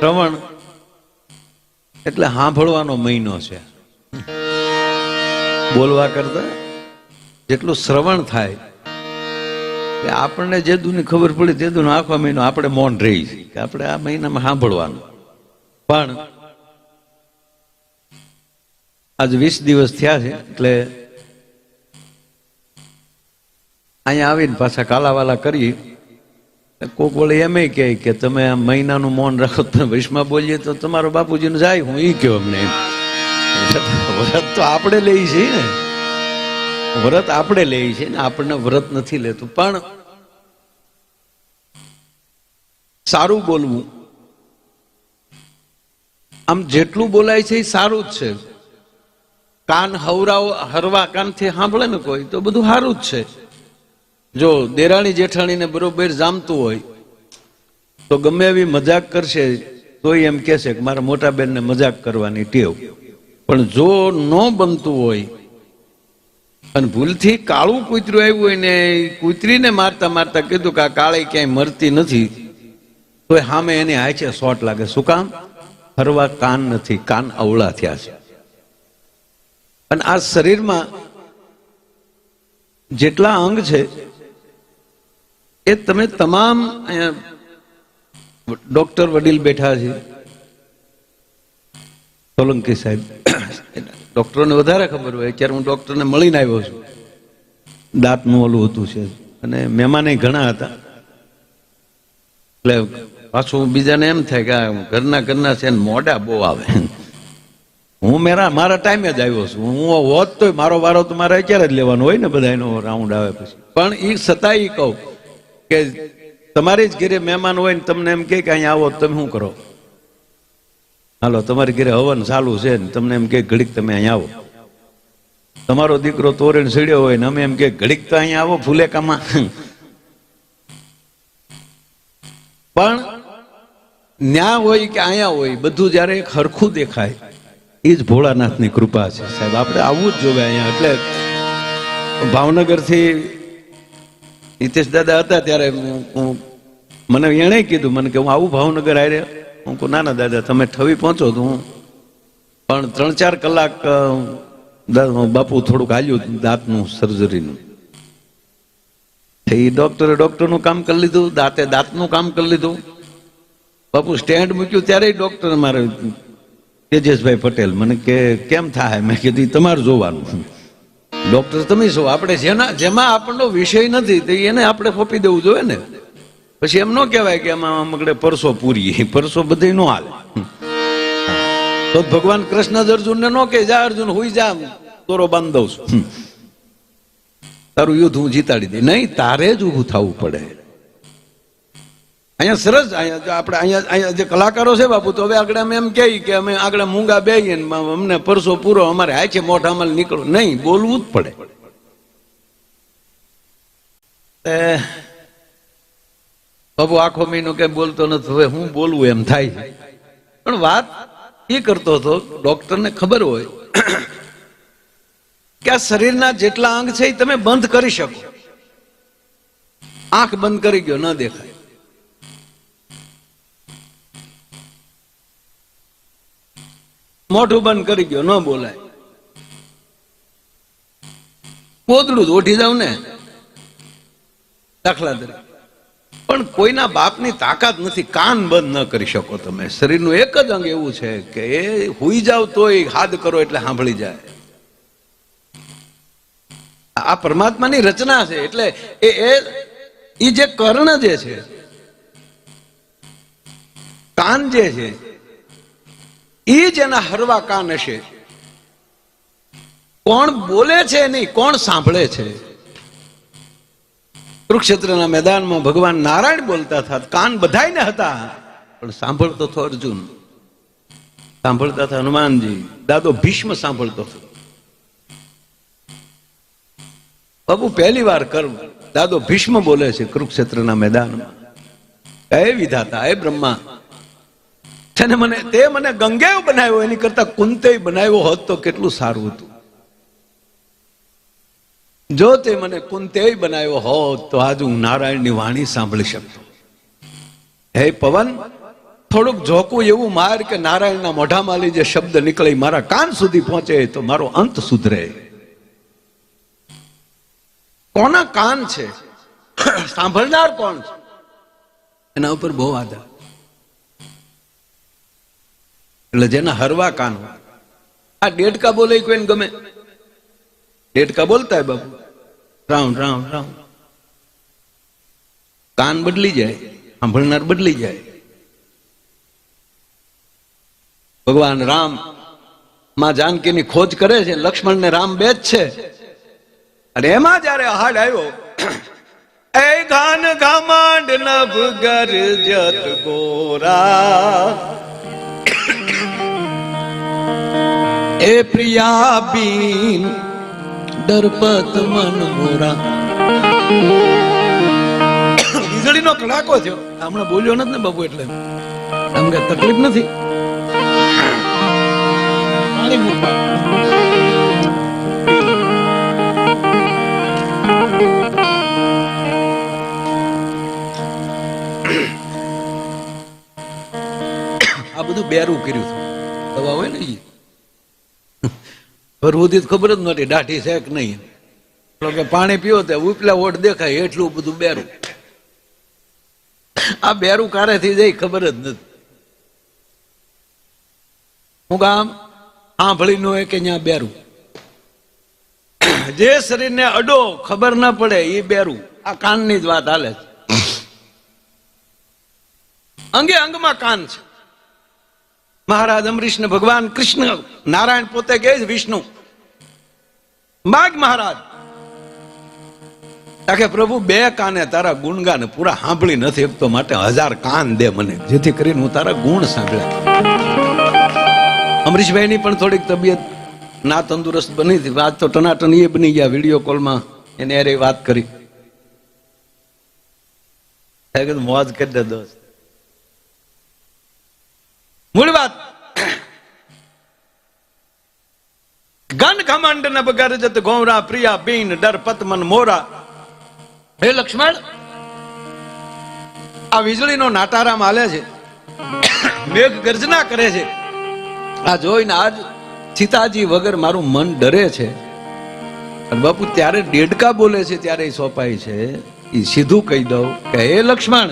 શ્રવણ એટલે સાંભળવાનો મહિનો છે. બોલવા કરતા જેટલું શ્રવણ થાય એટલે આપણને જે દુની ખબર પડી તે દુનો આખો મહિનો આપણે મૌન રહી કે આપણે આ મહિનામાં સાંભળવાનું પણ આજ વીસ દિવસ થયા છે એટલે અહીંયા આવીને પાછા કાલાવાલા કરી કોક વળે એમ કહે કે તમે આ મહિનાનું મૌન રાખો તમે વિશમાં બોલીએ તો તમારો બાપુજીને જાય, હું એ કહ્યું અમને વ્રત તો આપણે લઈ છીએ ને. વ્રત આપણે લઈએ છીએ ને, આપણને વ્રત નથી લેતું. પણ સારું બોલવું. આમ જેટલું બોલાય છે એ સારું જ છે. કાન હવરાઓ હરવા કાનથી સાંભળે ને કોઈ, તો બધું સારું જ છે. જો દેરાણી જેઠાણીને બરોબર જામતું હોય, તો ગમે એવી મજાક કરશે, તોય એમ કહેશે કે મારા મોટા બેનને મજાક કરવાની ટેવ. પણ જો ન બનતું હોય, અને ભૂલથી કાળું કૂતરું આવ્યું હોય ને કૂતરીને મારતા મારતા કીધું કે આ કાળી ક્યાંય મરતી નથી તો સામે એને હાચે શોટ લાગે. શું કામ? ફરવા કાન નથી, કાન અવળા થયા છે. અને આ શરીરમાં જેટલા અંગ છે એ તમે તમામ ડોક્ટર વડીલ બેઠા છે. સોલંકી સાહેબ. ડોક્ટરોને વધારે ખબર હોય. અત્યારે હું ડોક્ટરને મળીને આવ્યો છું. દાંતનું ઓલું હતું છે. અને મહેમાને ઘણા હતા. એટલે પાછું બીજાને એમ થાય કે ઘરના ઘરના છે મોઢા બહુ આવે. હું મેરા, મારા ટાઈમે જ આવ્યો છું. હું હોત તો મારો વારો તો મારે અત્યારે જ લેવાનો હોય ને બધા એનો રાઉન્ડ આવે પછી. પણ એ છતાં એ કહું. કે તમારી જ ઘરે મહેમાન હોય ને તમને એમ કે અહીંયા આવો, તમે શું કરો? હાલો, તમારી ઘરે હવન ચાલુ છે ને તમને એમ કે ઘડીક તમે અહીંયા આવો. તમારો દીકરો તોરણ સીડ્યો હોય ને અમે એમ કે ઘડીક તો અહીંયા આવો ફુલેકામાં. પણ ન્યા હોય કે અહીંયા હોય, બધું જ્યારે એક હરખું દેખાય, એ જ ભોળાનાથની કૃપા છે સાહેબ. આપણે આવવું જ જોવે અહીંયા. એટલે ભાવનગરથી હિતેશ દાદા હતા ત્યારે હું- મને એણે કીધું, મને કે હું આવું ભાવનગર આવી હું કહું, ના ના, દાદા, તમે ઠવી પહોંચો તો હું. પણ ત્રણ ચાર કલાક બાપુ થોડુંક હાલ્યું દાંતનું સર્જરીનું એ ડોક્ટરે ડોક્ટરનું કામ કરી લીધું, દાંતે દાંતનું કામ કરી લીધું. બાપુ સ્ટેન્ડ મૂક્યું ત્યારે ડોક્ટર મારે તેજસભાઈ પટેલ મને કે, કેમ થાય? મેં કીધું, "ઈ તમારે જોવાનું. ડોક્ટર, તમે શું આપણે જેના જેમાં આપણનો વિષય નથી, તો એને આપણે ફોપી દેવું જોઈએ ને. પછી એમ ન કહેવાય કે આમાં મગડે પરસો પૂરી પરસો બધી નો હાલે. તો ભગવાન કૃષ્ણ જ અર્જુનને ન કે જા અર્જુન, હુઈ જા તોરો બાંધ દઉં છું તારું યુદ્ધ હું જીતાડી દઈ નહીં, તારે જ ઊભું થવું પડે. અહીંયા સરસ, અહીંયા આપણે અહીંયા અહીંયા જે કલાકારો છે બાપુ, તો હવે આગળ અમે એમ કહી કે અમે આગળ મૂંગા બેહીએ અમને પરસો પૂરો અમારે હાય છે મોઢામાં નીકળો. નહીં, બોલવું જ પડે. બાપુ, આખો મહિનો કઈ બોલતો નથી. હવે હું બોલવું એમ થાય છે. પણ વાત એ કરતો હતો, ડોક્ટરને ખબર હોય, કે આ શરીરના જેટલા અંગ છે એ તમે બંધ કરી શકો. આંખ બંધ કરી ગયો, ન દેખાય. મોઢું બંધ કરી ગયો ન બોલાય. કોદડું જ ઓઢી જાવ ને? દાખલા તરીકે. પણ કોઈના બાપની તાકાત નથી, કાન બંધ ન કરી શકો તમે. શરીરનું એક જ અંગ એવું છે કે એ હુઈ જાવ તોય હાથ કરો એટલે સાંભળી જાય. આ પરમાત્માની રચના છે, એટલે એ એ જે કર્ણ જે છે, કાન જે છે ઈ જ એના હરવા કાન હશે કોણ બોલે છે નહીં, કોણ સાંભળે છે? કુરુક્ષેત્રના મેદાનમાં ભગવાન નારાયણ બોલતા હતા કાન બધાને હતા. પણ સાંભળતો હતો અર્જુન. સાંભળતા હતા હનુમાનજી. દાદો ભીષ્મ સાંભળતો હતો. બાબુ, પહેલી વાર કર્મ દાદો ભીષ્મ બોલે છે કુરુક્ષેત્રના મેદાનમાં. એ વિધાતા એ બ્રહ્મા છે મને તે મને ગંગે બનાવ્યો, એની કરતા કુંતે બનાવ્યો હોત તો કેટલું સારું હતું. જો તે મને કુંતે બનાવ્યો હોત તો આજ હું નારાયણની વાણી સાંભળી શકતો. હે પવન, થોડુંક ઝોકું એવું માર કે નારાયણના મોઢામાંથી જે શબ્દ નીકળે મારા કાન સુધી પહોંચે તો મારો અંત સુધરે. કોના કાન છે? સાંભળનાર કોણ છે? એના ઉપર બહુ આધાર. એટલે જેના હરવા કાન. આ ડેટકા બોલે કોઈને ગમે? ડેટકા બોલતા બાપુ. રાઉન્ડ રાઉન્ડ રામ કાન બદલી જાય, સાંભળનાર બદલી જાય. ભગવાન રામમાં જાનકીની ખોજ કરે છે લક્ષ્મણ ને રામ બે જ છે. અને એમાં જયારે હાડ આવ્યો, એ ગાન ગામાંડ નભ ગર જત ગોરા. એ પ્રિયા બીન ડરપત મન મોરા વીજળીનો કડાકો થયો. હમણાં બોલ્યો નથી ને બાબુ એટલે. તમને તકલીફ નથી. આ બધું બેરું કર્યું હતું. દવા હોય ને ઈ. ભરવુંથી ખબર જ નહોતી, દાઢી છે કે નહીં. કે પાણી પીવો તે ઉપલા ઓટ દેખાય, એટલું બધું બેરું. આ બેરું કારે થઈ જાય ખબર જ નથી. હું કામ આંભળી નો કે ત્યાં બેરું. જે શરીરને અડો, ખબર ના પડે, એ બેરું. આ કાનની જ વાત હાલે છે. અંગે અંગમાં કાન છે. મહારાજ અમરીશ ભગવાન કૃષ્ણ, નારાયણ પોતે કહે વિષ્ણુ. માગ મહારાજ. તાકે પ્રભુ, બે કાને તારા ગુણગાન પૂરા સાંભળી નથી શકતો માટે હજાર કાન દે મને, જેથી કરીને હું તારા ગુણ સાંભળ્યા અમરીશભાઈ ની પણ થોડીક તબિયત ના તંદુરસ્ત બની હતી. આજ તો ટનાટન એ બની ગયા વીડિયો કોલમાં, એને અરે વાત કરી. મોજ કરી દે દોસ્ત. મૂળ વાત. ગન ઘમંડ ન બગરજત ગોરા પ્રિયા બીન, ડર પતમન મોરા. હે લક્ષ્મણ, આ વીજળીનો નાટારામ હાલે છે. મેઘ ગર્જના કરે છે. આ જોઈને આજ સીતાજી વગર મારું મન ડરે છે. અને બાપુ ત્યારે ડેડકા બોલે છે, ત્યારે એ સોંપાય છે. એ સીધું કહી દઉં કે, હે લક્ષ્મણ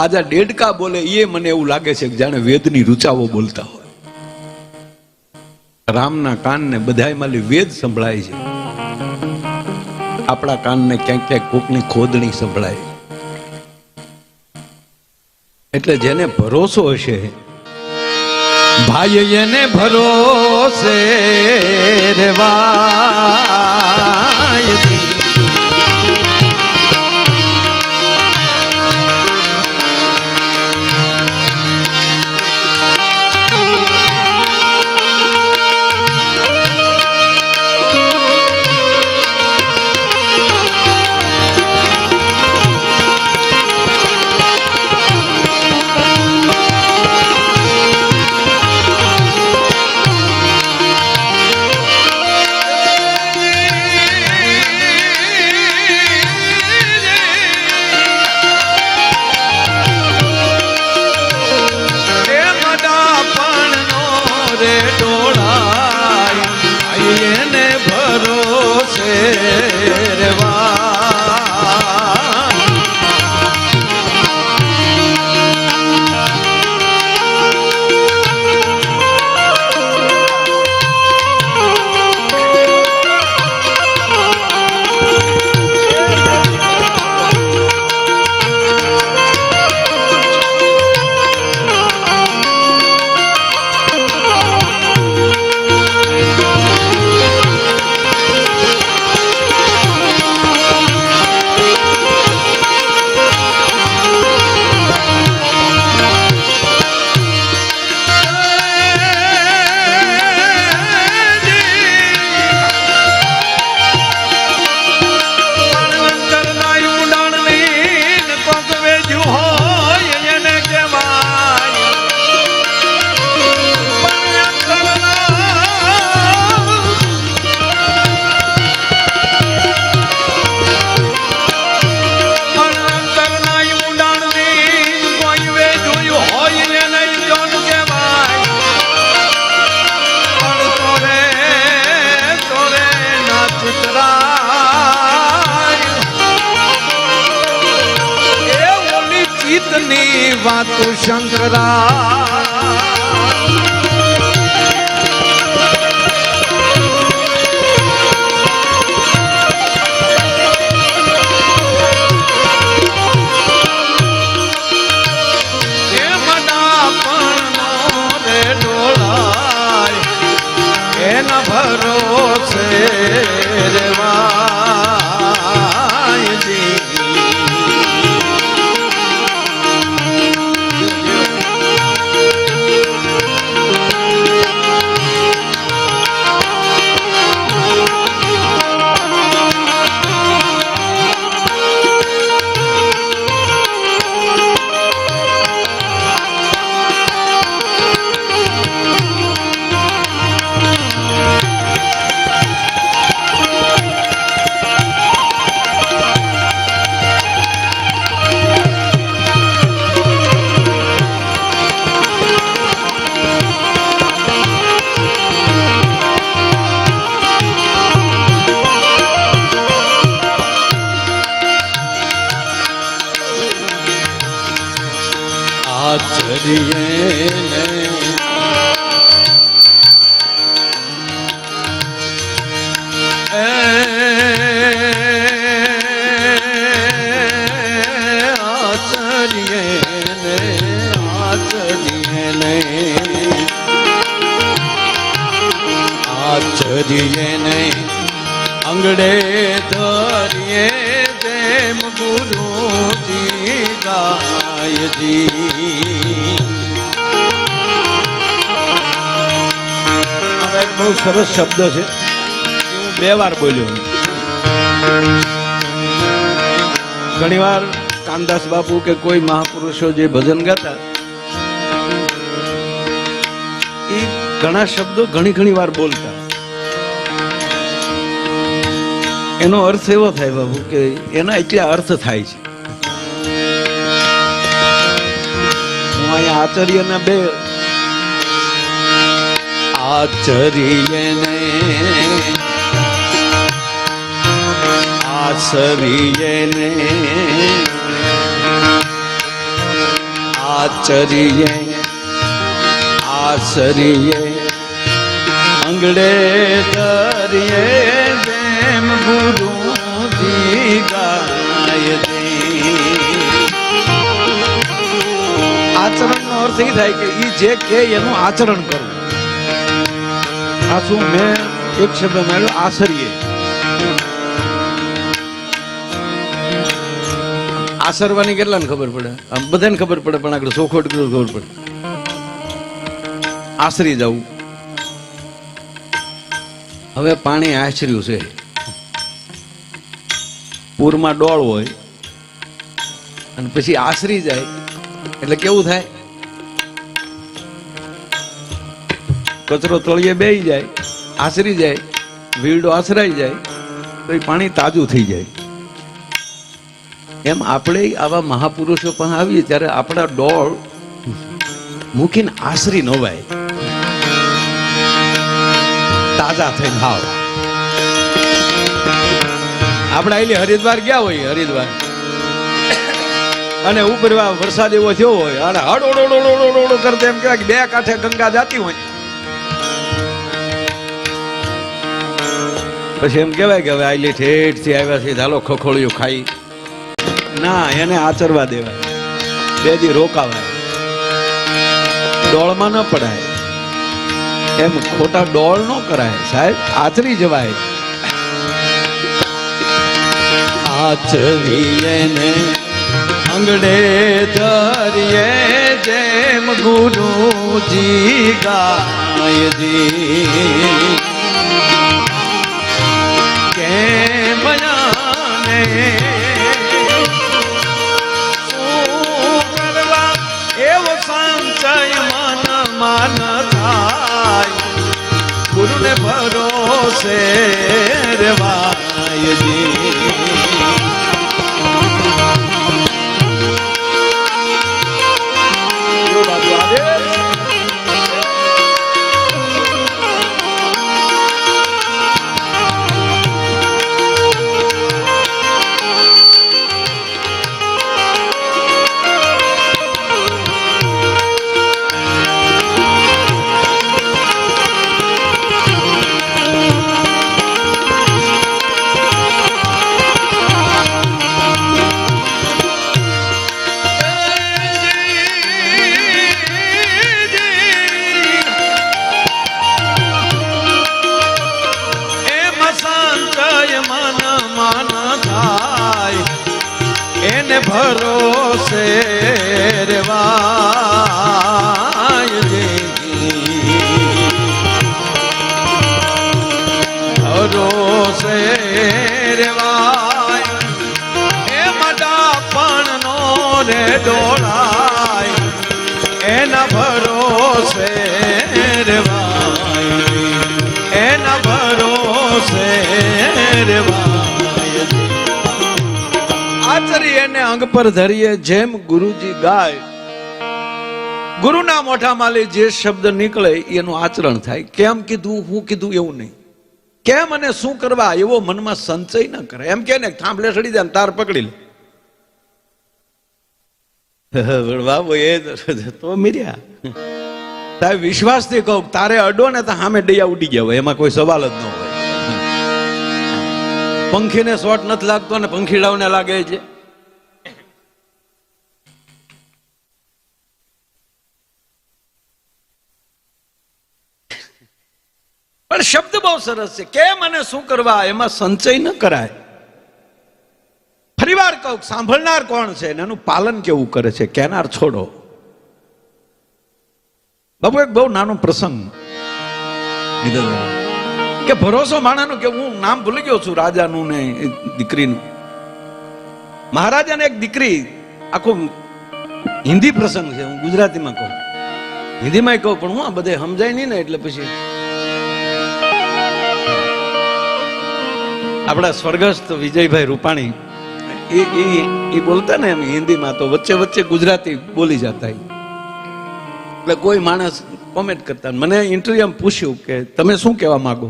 આજે ડેડકા બોલે એ મને એવું લાગે છે કે જાણે વેદની રૂચાઓ બોલતા હોય. રામના કાનને બધાય માલી વેદ સંભળાય છે. આપણા કાનને ક્યાંક ક્યાંક કોકની ખોદણી સંભળાય. એટલે જેને ભરોસો હશે ભાઈ એને ભરોસે રેવાય વાતો શંકરા આચર્ય અંગડે ધરીએ જેમ ગુરુજી ગાયજી. બહુ સરસ શબ્દ છે. હું બે વાર બોલ્યો. ઘણી વાર કાનદાસ બાપુ કે કોઈ મહાપુરુષો જે ભજન ગાતા એ ઘણા શબ્દો ઘણી ઘણી વાર બોલતા. એનો અર્થ એવો થાય બાબુ કે એના એટલા અર્થ થાય છે. હું અહીંયા આચાર્યના બે આચર્યને આચર્યને આચર્ય આસરીએ અંગડે ધરીએ જેમ ગુરુજી ગાય આચરણનો અર્થ એ થાય કે ઈ જે કે એનું આચરણ કરવું. આ શું મેં એક શબ્દ માર્યો? આસરીએ. આસરવાની કેટલાને ખબર પડે? આમ બધાને ખબર પડે, પણ આગળ સોખોટ ખબર પડે? આશરી જવું હવે પાણી આશર્યું છે. પૂરમાં ડોળ હોય અને પછી આશરી જાય. એટલે કેવું થાય? કચરો તળિયે બે જાય, આશરી જાય, વીરડો આશરાઈ જાય, તો એ પાણી તાજું થઈ જાય. એમ આપણે આવા મહાપુરુષો પણ આવીએ ત્યારે આપણા ડોળ મૂકીને આશરી નવાય તાજા થઈને હાવ. આપણે આઈલે હરિદ્વાર ગયા હોય હરિદ્વાર. અને ઉપર વરસાદ એવો થયો હોય અને હડોડોડોડોડોડો કરતો એમ કહેવાય કે બે કાંઠે ગંગા જાતી હોય. પછી એમ કહેવાય કે હવે આઈલી ઠેઠથી આવ્યા છે ચાલો ખખોળિયું ખાઈ. ના, એને આચરવા દેવાય. બે દી રોકાવાય. દોડમાં ન પડાય. એમ ખોટા ડોળ ન કરાય. સાહેબ, આચરી જવાય. આચરીએ ને અંગડે ધરીએ જેમ ગુરુજી ગાય અંગ પર ધરીએ જેમ ગુરુજી ગાય. ગુરુના મોઢામાંથી જે શબ્દ નીકળે એનું આચરણ થાય. કેમ કીધું, હું કીધું એવું નહીં. કેમ અને શું કરવા એવો મનમાં સંચય ન કરે. એમ કે ને, થાંભલે ચડી જાય તાર પકડી લે. બાબુ એ તો મીર્યા. સાહેબ વિશ્વાસથી કહું તારે અડો ને તો સામે ડૈયા ઉડી ગયા હોય. એમાં કોઈ સવાલ જ ન હોય. પંખીને શોટ નથી લાગતો ને પંખીડાઓને લાગે છે. પણ શબ્દ બહુ સરસ છે. કેમ અને શું કરવા? એમાં સંચય ન કરાય. ફરીવાર કહું સાંભળનાર કોણ છે એનું પાલન કેવું કરે છે? કેનાર છોડો. બાબુ એક બહુ નાનો પ્રસંગ. કે ભરોસો માણાનું કે હું નામ ભૂલી ગયો છું રાજાનું ને દીકરીનું. મહારાજાને એક દીકરી આખું હિન્દી પ્રસંગ છે હું ગુજરાતીમાં કહું. હિન્દીમાં કહું પણ હું આ બધે સમજાય નહીં ને એટલે પછી આપણા સ્વર્ગસ્થ વિજયભાઈ રૂપાણી, એ એ એ બોલતા ને એમ હિન્દીમાં, તો વચ્ચે વચ્ચે ગુજરાતી બોલી જતા એટલે કોઈ માણસ કોમેન્ટ કરતા મને ઇન્ટરવ્યુમાં પૂછ્યું કે, તમે શું કહેવા માંગો?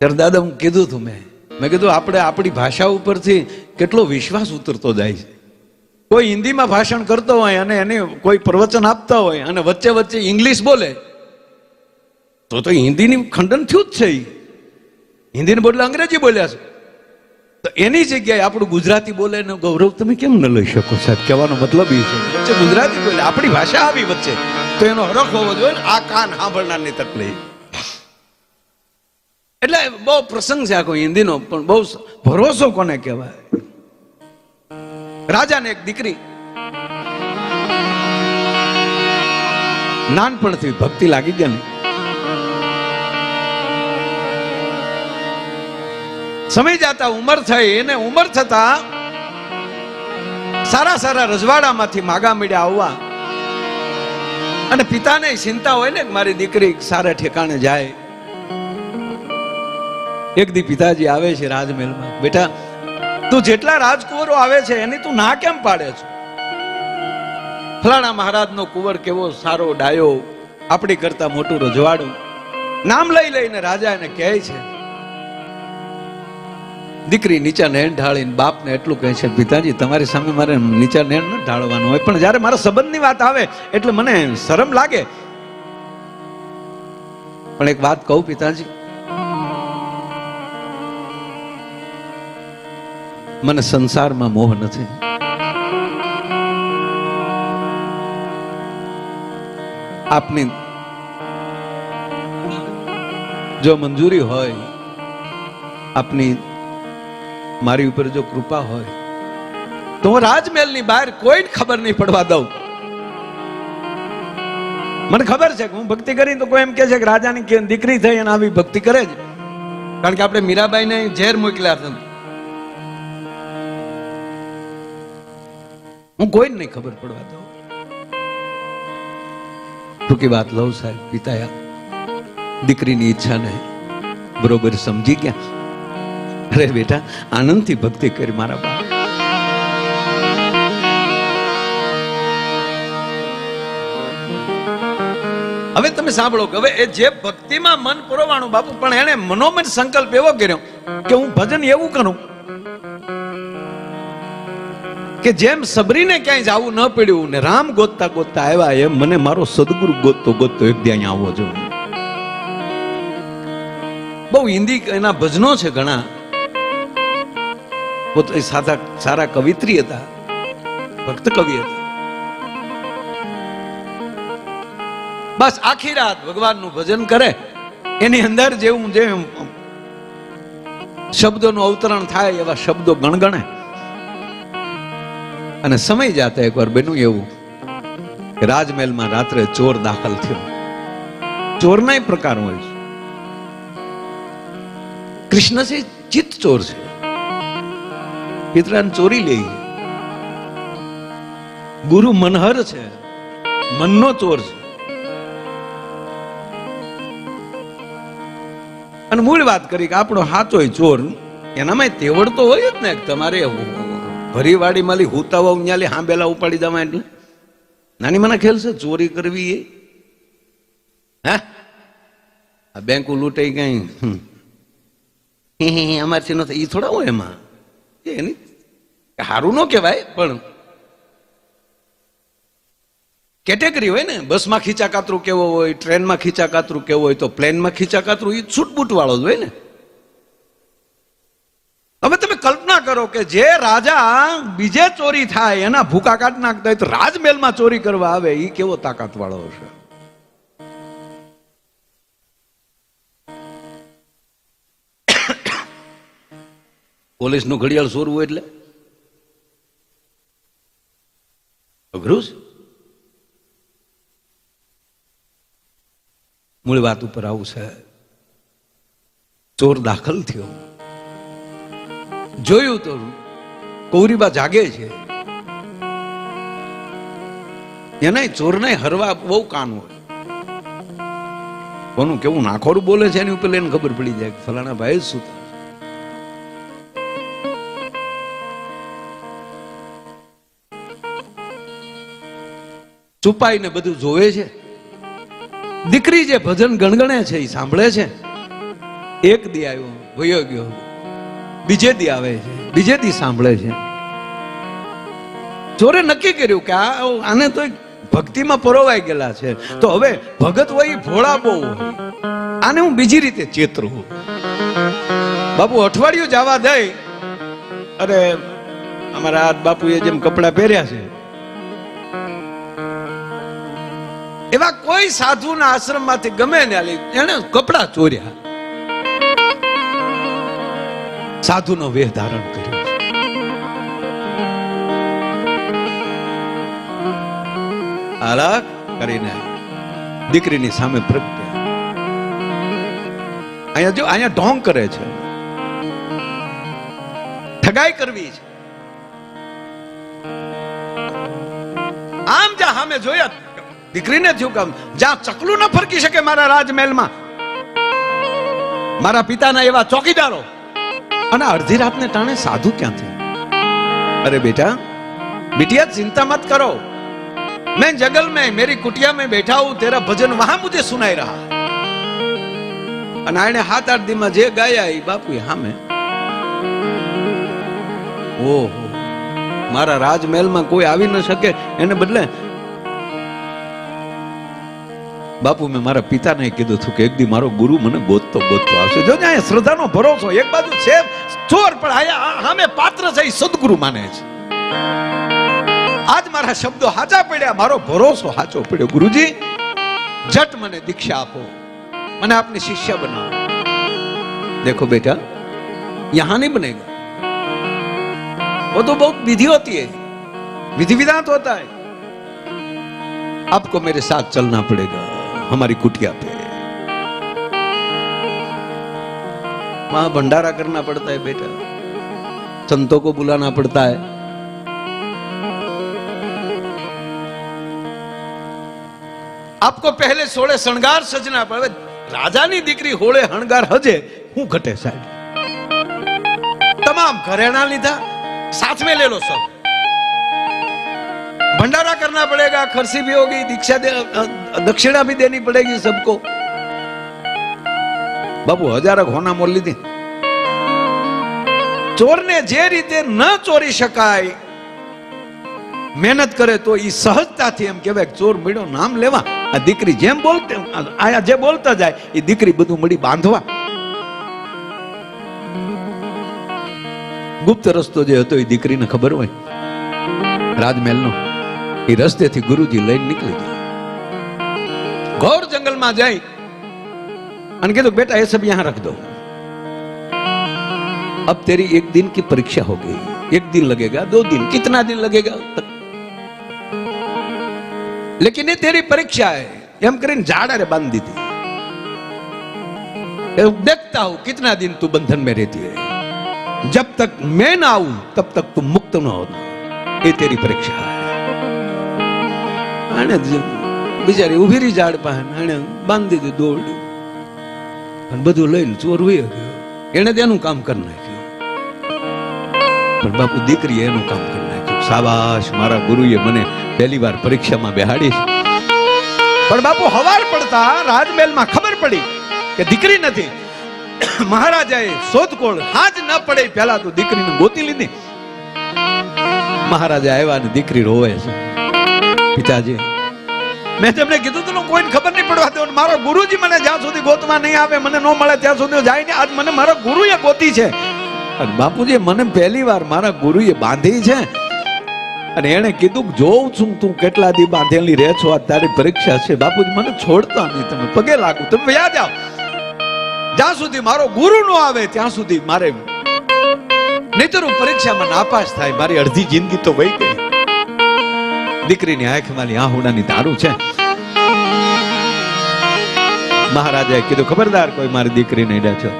ત્યારે દાદા, હું કીધું તું મેં. મેં કીધું, આપણે આપણી ભાષા ઉપરથી કેટલો વિશ્વાસ ઉતરતો જાય છે. કોઈ હિન્દીમાં ભાષણ કરતો હોય અને એને કોઈ પ્રવચન આપતા હોય અને વચ્ચે વચ્ચે ઇંગ્લિશ બોલે, તો તો હિન્દીની ખંડન થયું જ છે ઈ. હિન્દીને બદલે અંગ્રેજી બોલ્યા છે. તો એની જગ્યાએ આપણું ગુજરાતી બોલે એનો ગૌરવ તમે કેમ ન લઈ શકો સાહેબ? કહેવાનો મતલબ એ છે. વચ્ચે ગુજરાતી બોલે, આપણી ભાષા આવી વચ્ચે. તો એનો હરખ હોવો જોઈએ ને, આ કાન સાંભળનારની તકલીફ એટલે બહુ પ્રસંગ છે આખો હિન્દીનો, પણ બહુ ભરોસો કોને કહેવાય? રાજાને એક દીકરી નાનપણથી ભક્તિ લાગી ગયા ને સમય જતા ઉંમર થઈ એને ઉંમર થતા સારા સારા રજવાડામાંથી માગા મીડ્યા આવવા. અને પિતાને ચિંતા હોય ને મારી દીકરી સારા ઠેકાણે જાય. એક દી પિતાજી આવે છે રાજમહેલમાં. બેટા, તું જેટલા રાજકુંવરો આવે છે એની તું ના કેમ પાડે છો? ફલાણા મહારાજનો કુંવર કેવો સારો ડાયો, આપણી કરતા મોટું રજવાડું. નામ લઈ લઈને રાજા એને કહે છે દીકરી નીચા નેણ ઢાળીને બાપને એટલું કહે છે, પિતાજી, તમારી સામે મારે નીચા નેણ ન ઢાળવાનું હોય, પણ જ્યારે મારા સંબંધની વાત આવે, એટલે મને શરમ લાગે. પણ એક વાત કહું પિતાજી, મને સંસારમાં મોહ નથી. આપની જો મંજૂરી હોય, આપની મારી ઉપર જો કૃપા હોય, તો હું રાજમહેલની બહાર કોઈ ખબર નહીં પડવા દઉં. મને ખબર છે કે હું ભક્તિ કરી તો કોઈ એમ કે છે કે રાજાની દીકરી થઈ અને આવી ભક્તિ કરે છે. કારણ કે આપણે મીરાબાઈને ઝેર મોકલ્યા હતા. હું કોઈ નહીં ખબર પડવા દઉં. ટૂંકી વાત લઉં સાહેબ, પિતાયા, દીકરીની ઈચ્છાને બરોબર સમજી ગયા. અરે બેટા, આનંદથી ભક્તિ કરી મારા બાપ. હવે તમે સાંભળો કે હવે એ જે ભક્તિમાં મન પુરવાનું બાપુ, પણ એને મનોમન સંકલ્પ એવો કર્યો કે હું ભજન એવું કરું કે જેમ સબરીને ક્યાંય જવું ન પડ્યું ને રામ ગોતતા ગોતતા આવ્યા, એમ મને મારો સદગુરુ ગોતતો ગોતતો એક દી અહીંયા આવવો જોઈએ. બહુ હિન્દી એના ભજનો છે ઘણા. પોતે સાદા સારા કવિત્રી હતા, ભક્ત કવિ હતા. બસ આખી રાત ભગવાનનું ભજન કરે, એની અંદર જેવું જે શબ્દોનું અવતરણ થાય એવા શબ્દો ગણગણે. અને સમય જાતા એકવાર બન્યું એવું કે રાજમહેલમાં રાત્રે ચોર દાખલ થયો. ચોરના પ્રકાર હોય છે. કૃષ્ણ છે ચિત્ત ચોર છે. પિતરાને ચોરી લે ગુરુ મનહર છે. મનનો ચોર છે. અને મૂળ વાત કરી કે આપણો હાચોય ચોર એનામાં તેવડ તો હોય જ ને તમારે ભરીવાડી માલી હુતાવા ઉન્યાલી હાંબેલા ઉપાડી જવા એટલે. નાની મને ખેલ છે ચોરી કરવી એ? હા? આ બેંક લૂંટાઈ કઈ અમારથી નથી એ થોડા હોય એમાં? એની સારું ન કહેવાય, પણ કેટેગરી હોય ને, બસમાં ખીચા કાતરું કેવો હોય, ટ્રેનમાં ખીચા કાતરું કેવો હોય, તો પ્લેનમાં ખીચા કાતરું એ છૂટબૂટ વાળો જ હોય ને. હવે તમે કલ્પના કરો કે જે રાજા બીજે ચોરી થાય, એના ભૂકા કાઢ નાખતા હોય તો રાજમહેલમાં ચોરી કરવા આવે એ કેવો તાકાત વાળો હશે? પોલીસનું ઘડિયાળ સોરવું એટલે? અઘરું છે? મૂળ વાત ઉપર આવું છે. ચોર દાખલ થયો. જોયું તો કૌરીબા જાગે છે. એને ચોરને હરવા બહુ કાન હોય. કોનું કેવું નાખોડું બોલે છે એની ઉપર લઈને ખબર પડી જાય ફલાણા ભાઈ શું છુપાઈને બધું જોવે છે? દીકરી જે ભજન ગણગણે છે એ સાંભળે છે? એક દી આવ્યો ભયો ગયો. બીજે દી આવે છે. બીજે દી સાંભળે છે. ચોરે નક્કી કર્યું કે આ આને તો ભક્તિમાં પરોવાઈ ગયેલા છે. તો હવે ભગત હોય ભોળા બહુ હોય. આને હું બીજી રીતે ચેતરું બાપુ અઠવાડિયું જવા દઈ. અરે, અમારા બાપુએ જેમ કપડાં પહેર્યા છે કોઈ સાધુના આશ્રમમાંથી ગમે ને આલી એને કપડા ચોર્યા. સાધુનો વેહ ધારણ કર્યો. અલગ કરીને દીકરીની સામે પ્રગટ્યા. અહીંયા જો, અહીંયા ઢોંગ કરે છે. ઠગાઈ કરવી છે. આમ જ્યાં સામે જોયા દીકરીને થયું કામ. જ્યાં ચકલું ન ફરકી શકે મારા રાજમહેલમાં. મારા પિતાના એવા ચોકીદારો. અને અડધી રાતને ટાણે સાધુ ક્યાંથી અરે બેટા, બેટિયા ચિંતા મત કરો. મેં જગલ મેં, મેરી કુટિયા મેં બેઠા હું, તેરા ભજન વહાં મુજે સુનાઈ રહા અને એને હાથ આઠ જે ગાયા એ બાપુ હા મેં ઓહો, મારા રાજમહેલમાં કોઈ આવી ન શકે. એને બદલે બાપુ મેં મારા પિતાને કીધું હતું કે એક દી મારો ગુરુ મને ગોતતો ગોતતો આવશે જો અહીંયા શ્રદ્ધાનો ભરોસો એક બાજુ છે ચોર પણ આયા સામે પાત્ર છે એ સદગુરુ માને છે આજ મારા શબ્દો હાચા પડ્યા મારો ભરોસો હાચો પડ્યો ગુરુજી જટ મને દીક્ષા આપો મને આપની शिष्य बनाओ देखो बेटा यहां नहीं बनेगा वो तो बहुत विधि होती है विधि विधान तो होता है आपको मेरे साथ चलना पड़ेगा हमारी कुटिया पे वहां भंडारा करना पड़ता है बेटा संतों को बुलाना पड़ता है આપકો પહેલે સોળે શણગાર સજના પડે રાજાની દીકરી હોળે હણગાર હજે હું ઘટે સાહેબ તમામ ઘરેણા લીધા साथ में ले लो सब भंडारा करना पड़ेगा खर्ची भी होगी दीक्षा दे दक्षिणा भी देनी पड़ेगी सबको બાબુ હજારક હોના મોલ લીધી ચોરને જે રીતે ન ચોરી શકાય મહેનત કરે તો એ સહજતાથી એમ કહેવાય કે ચોર મળ્યો નામ લેવા આ દીકરી જેમ બોલતે આયા જે બોલતા જાય એ દીકરી બધું મળી બાંધવા ગુપ્ત રસ્તો જે હતો એ દીકરીને ખબર હોય રાજમહેલનો એ રસ્તેથી ગુરુજી લઈને નીકળી ગયા ઘોર જંગલમાં જાય અને કીધું બેટા ये सब यहाँ रख दो अब तेरी एक दिन की परीक्षा हो गई एक दिन लगेगा दो दिन कितना दिन लगेगा लेकिन ये तेरी परीक्षा है એમ કરીને ઝાડ અરે બાંધી દીધી मैं देखता हूं कितना दिन तू बंधन में रहती है जब तक मैं ना आऊं तब तक तू मुक्त न होना ये तेरी परीक्षा है આણે જ બિચારી ઊભી રહી ઝાડ પાસે એને બાંધી દીધું દોરડું. અને બધું લઈને ચોર વહી ગયો. એને તેનું કામ કરી નાખ્યું. પણ બાપુ દીકરીએ એનું કામ કરી નાખ્યું. સાબાશ મારા ગુરુએ મને પહેલી વાર પરીક્ષામાં બેહાડી પણ બાપુ હવાર પડતા રાજમહેલમાં ખબર પડી કે દીકરી નથી. મહારાજાએ શોધખોળ હાજ ન પડે પહેલા તો દીકરીને ગોતી લીધી. મહારાજા આવ્યા ને દીકરી રોવે છે. પિતાજી મેં તમને કીધું તું કોઈને ખબર નહીં પડવા દો મારો ગુરુજી મને જ્યાં સુધી ગોતવા નહીં આવે, મને ન મળે ત્યાં સુધી જાય ને આજ મને મારા ગુરુએ ગોતી છે. અને બાપુજી, મને પહેલી વાર મારા ગુરુએ બાંધી છે. અને એણે કીધું જોઉં છું તું કેટલા દી બાંધેલી રહે છો આ તારી પરીક્ષા છે. બાપુજી, મને છોડતા નહીં, તમે પગે લાગુ, તમે વ્યા જાઓ. જ્યાં સુધી મારો ગુરુ નો આવે, ત્યાં સુધી મારે નહીતર હું પરીક્ષામાં નાપાસ થાય. મારી અડધી જિંદગી તો વહી ગઈ. દીકરીની આંખમાં આહુડાની દારૂ છે. મહારાજાએ કીધું, ખબરદાર, કોઈ મારી દીકરી નહીં રહે છો.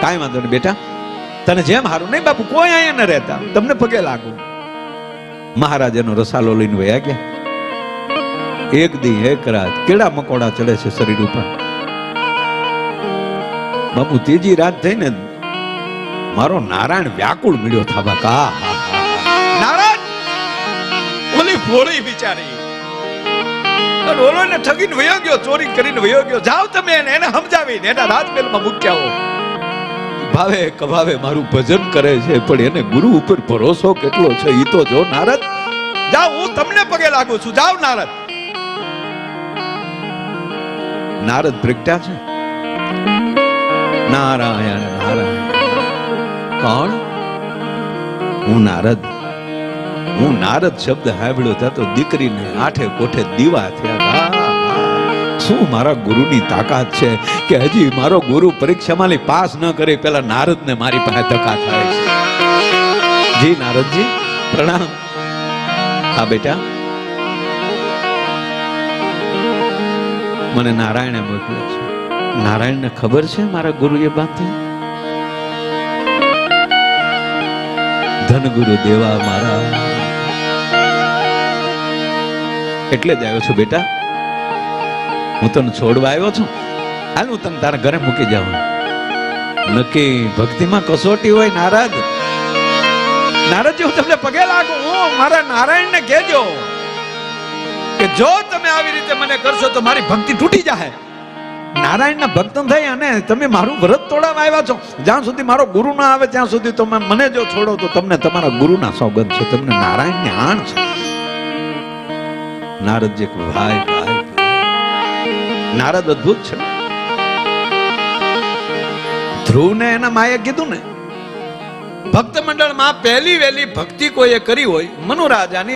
કાંઈ વાંધો નહીં બેટા, તને જેમ હારું નહીં બાપુ, કોઈ અહીંયા ન રહેતા, તમને પગે લાગુ. મહારાજાનો રસાલો લઈને વયા ગયા. એક દી, એક રાત, કેળા મકોડા ચડે છે શરીર ઉપર. બાપુ, ત્રીજી રાત થઈને મારો નારાયણ વ્યાકુળ મળ્યો થાબા કા. નારાયણ, ઓલી ભોળી બિચારી. અને ઓલો ઠગીને વયો ગયો ચોરી કરીને વયો ગયો. જાઓ તમે એને એને સમજાવીને, એના રાજમહેલમાં મૂક્યા હો. ભાવે, કભાવે મારું ભજન કરે છે, પણ એને ગુરુ ઉપર ભરોસો કેટલો છે, ઈ તો જો નારદ. જાઓ, હું તમને પગે લાગુ છું. જાઓ નારદ. નારદ પ્રગટ્યા છે. નારાયણ નારાયણ. કોણ? હું નારદ. હું નારદ શબ્દ સાંભળ્યો ત્યાં તો દીકરીને આઠે કોઠે દીવા થયા. શું મારા ગુરુની તાકાત છે કે હજી મારો ગુરુ પરીક્ષામાં પાસ ન કરે પેલા નારદને મારી પાસે ધક્કા થાય છે. જી નારદજી, પ્રણામ. હા, બેટા. મને નારાયણે મોકલ્યો છે. નારાયણને ખબર છે મારા ગુરુએ બાંધી? ધન ગુરુ દેવા મારા એટલે જ આવ્યો છું બેટા. હું તને છોડવા આવ્યો છું. હાલ હું તને તારા ઘરે મૂકી જાઉં. નક્કી ભક્તિમાં કસોટી હોય નારાજ. નારદજી હું તમને પગે લાગુ. હું મારા નારાયણને કહેજો કે જો તમે આવી રીતે મને કરશો તો મારી ભક્તિ તૂટી જાય નારાયણના ભક્ત થઈ અને તમે મારું વ્રત તોડાવવા આવ્યા છો. જ્યાં સુધી મારો ગુરુ ના આવે, ત્યાં સુધી તમે મને જો છોડો તો તમને તમારા ગુરુના સોગંદ છે. તમને નારાયણની આણ છે. નારદજી જે ભાઈ ભાઈ નારદ અદ્ભુત છે. ધ્રુવને એના માએ કીધું ને, ભક્ત મંડળમાં પહેલી વહેલી ભક્તિ કોઈએ કરી હોય મનુ રાજાની